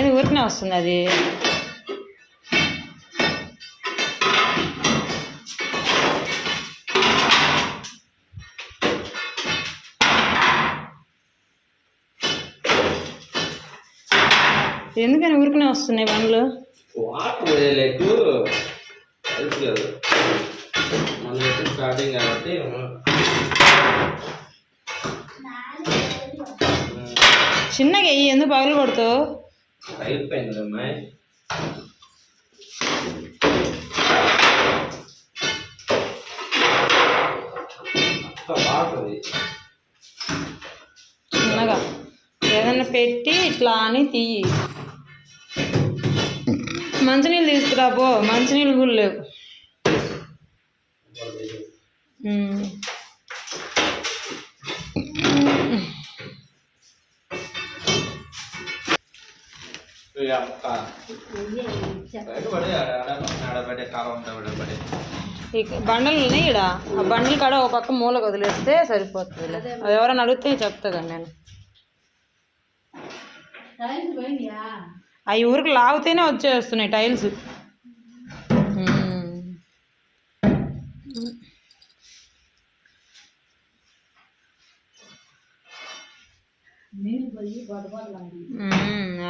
ఏది ఊరికనే వస్తుంది అది. ఎందుకని ఊరికనే వస్తున్నాయి బండ్లు? మన స్టార్టింగ్ కాబట్టి చిన్నగా ఎందుకు పగలు కొడుతావు అయిపోయింది అమ్మాయి. చిన్నగా. ఏదైనా పెట్టి ఇట్లా అని తీయి. మంచినీళ్ళు తీసుకురా పో. మంచినీళ్ళు కూడా లేవు. బండలు ఉన్నాయి ఇక్కడ ఆ బండలు కాడ ఒక పక్క మూలకు వదిలేస్తే సరిపోతుంది. అది ఎవరైనా అడిగితే చెప్తా కదా నేను అవి ఊరికి లాగితేనే వచ్చేస్తున్నాయి టైల్స్.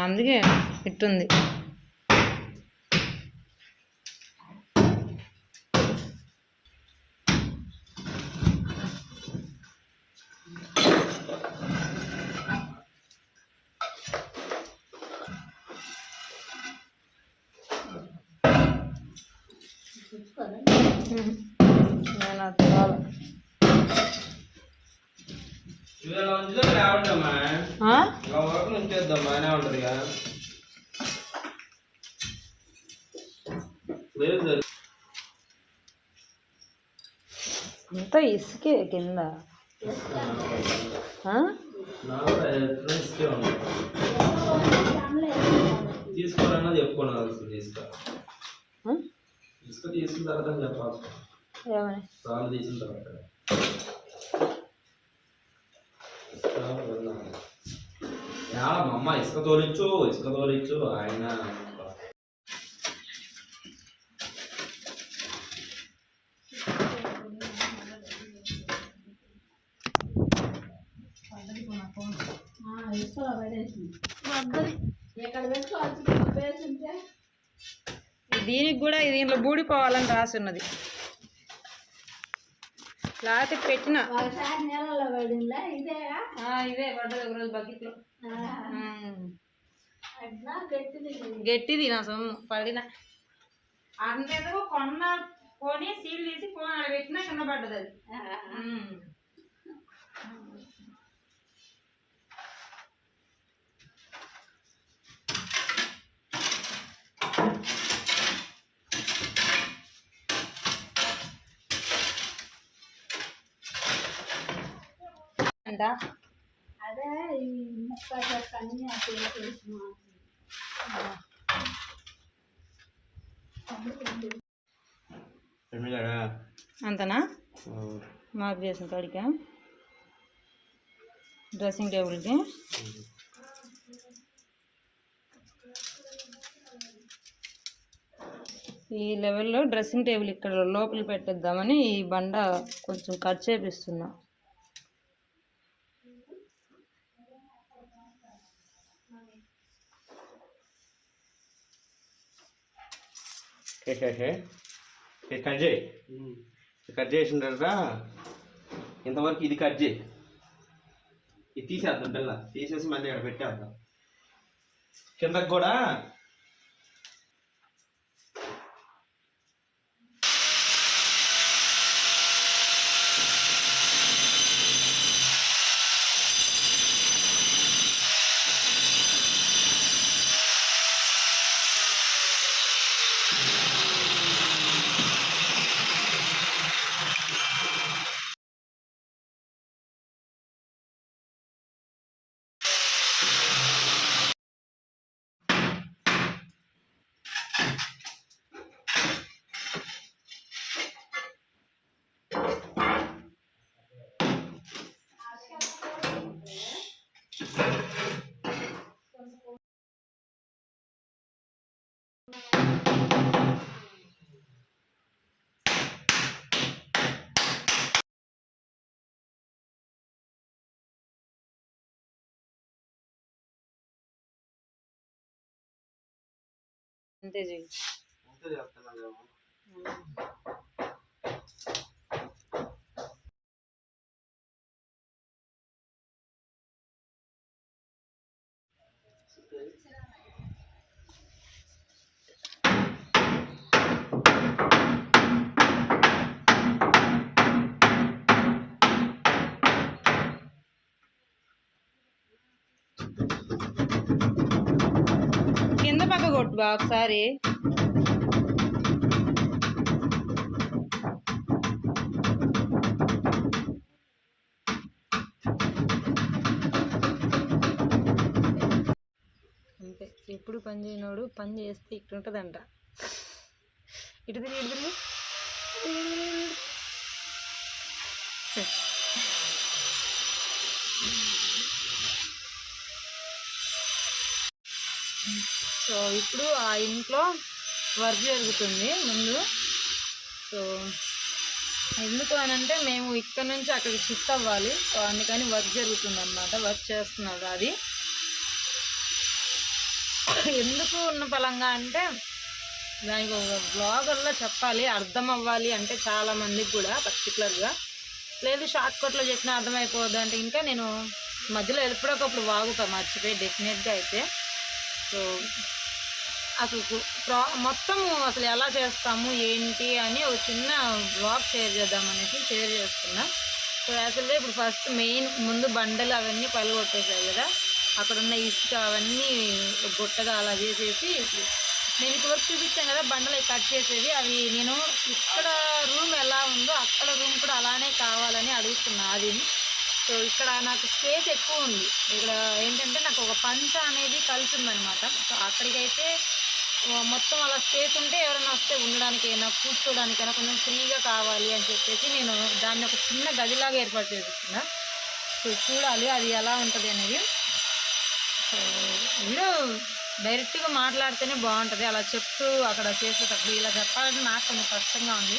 అందుకే ఇట్టుంది. నేను అది తినాలి. ఇలా ఉంచులో రావద్దమ్మా ఆ? ఇలా వరకు ఉంచేద్దాం బాగానే ఉంటుంది కదా లేదు ఇంత ఇసుకే కింద. తీసుకోవాలన్నా చెప్పుకోవాల్సింది ఇసుక? ఇసుక తీసుకున్న తర్వాత రాళ్ళు తీసిన తర్వాత. మా అమ్మ ఇసుక తోలిచ్చు ఇసుక తోలిచ్చు ఆయన దీనికి కూడా దీంట్లో బూడిపోవాలని రాసి ఉన్నది లేకపోతే పెట్టిన. ఆ, ఇదే పడ్డది ఒక రోజు బకెట్లో గట్టిది నా సొమ్ము పడిన. అంతేదో కొన్న కొని సీల్ తీసి ఫోన్ పెట్టినా కింద పడ్డది అది. అదే ఈ ముక్క అన్ని చేసిన. అంతనా? మార్క్ చేసిన కాడికా? డ్రెస్సింగ్ టేబుల్కి? ఈ లెవెల్లో డ్రెస్సింగ్ టేబుల్ ఇక్కడ లోపల పెట్టేద్దామని ఈ బండ కొంచెం కట్ చేపిస్తున్నా. కట్ చేయి. కట్ చేసిన తర్వాత ఇంతవరకు ఇది కట్ చేయి. ఇది తీసేద్దాం పిల్ల తీసేసి మళ్ళీ ఇక్కడ పెట్టేద్దాం. కిందకు కూడా అంతే చేస్తున్నాను కింద పక్క కొట్టు బా ఒకసారి. అంతే. ఎప్పుడు పని చేయనోడు పని చేస్తే ఇక్కడ ఉంటుందంట ఇటు తిరిగి ఇటు తిరిగి ఇటు తిరిగి, ఇటు తిరిగి. సో ఇప్పుడు ఆ ఇంట్లో వర్క్ జరుగుతుంది ముందు. సో ఎందుకు అని అంటే మేము ఇక్కడ నుంచి అక్కడికి షిఫ్ట్ అవ్వాలి. సో అందుకని వర్క్ జరుగుతుంది అనమాట వర్క్ చేస్తున్నారు అది. ఎందుకు ఉన్న పలంగా అంటే దానికి ఒక బ్లాగర్లో చెప్పాలి అర్థం అవ్వాలి అంటే చాలామందికి కూడా పర్టికులర్గా లేదు షార్ట్ కట్లో చెప్పినా అర్థమైపోద్ది అంటే ఇంకా నేను మధ్యలో ఎప్పుడొకప్పుడు వాగుతా మర్చిపోయి డెఫినెట్గా అయితే. సో అసలు ప్రా- మొత్తము అసలు ఎలా చేస్తాము ఏంటి అని ఒక చిన్న బ్లాగ్ షేర్ చేద్దాం అనేసి షేర్ చేస్తున్నా. సో యాక్చువల్గా ఇప్పుడు ఫస్ట్ మెయిన్ ముందు బండలు అవన్నీ పలగొట్టేసాయి కదా. అక్కడ ఉన్న ఇసుక అవన్నీ గుట్టగా అలా చేసేసి నేను ఇటువరకు చూపించాను కదా బండలు కట్ చేసేవి. అవి నేను ఇక్కడ రూమ్ ఎలా ఉందో అక్కడ రూమ్ కూడా అలానే కావాలని అడుగుతున్నా అది సో ఇక్కడ నాకు స్పేస్ ఎక్కువ ఉంది. ఇక్కడ ఏంటంటే నాకు పంచ అనేది కలిసి ఉందన్నమాట సో అక్కడికైతే మొత్తం అలా స్పేస్ ఉంటే ఎవరైనా వస్తే ఉండడానికైనా కూర్చోడానికైనా కొంచెం ఫ్రీగా కావాలి అని చెప్పేసి నేను దాన్ని ఒక చిన్న గదిలాగా ఏర్పాటు చేస్తున్నా సో చూడాలి అది ఎలా ఉంటుంది అనేది. సో వీడియో డైరెక్ట్గా మాట్లాడితేనే బాగుంటుంది. అలా చెప్తూ అక్కడ చేసేటప్పుడు ఇలా చెప్పాలంటే నాకు కొంచెం కష్టంగా ఉంది.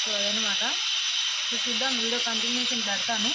సో అదనమాట. సో చూద్దాం వీడియో కంటిన్యూషన్ పెడతాను.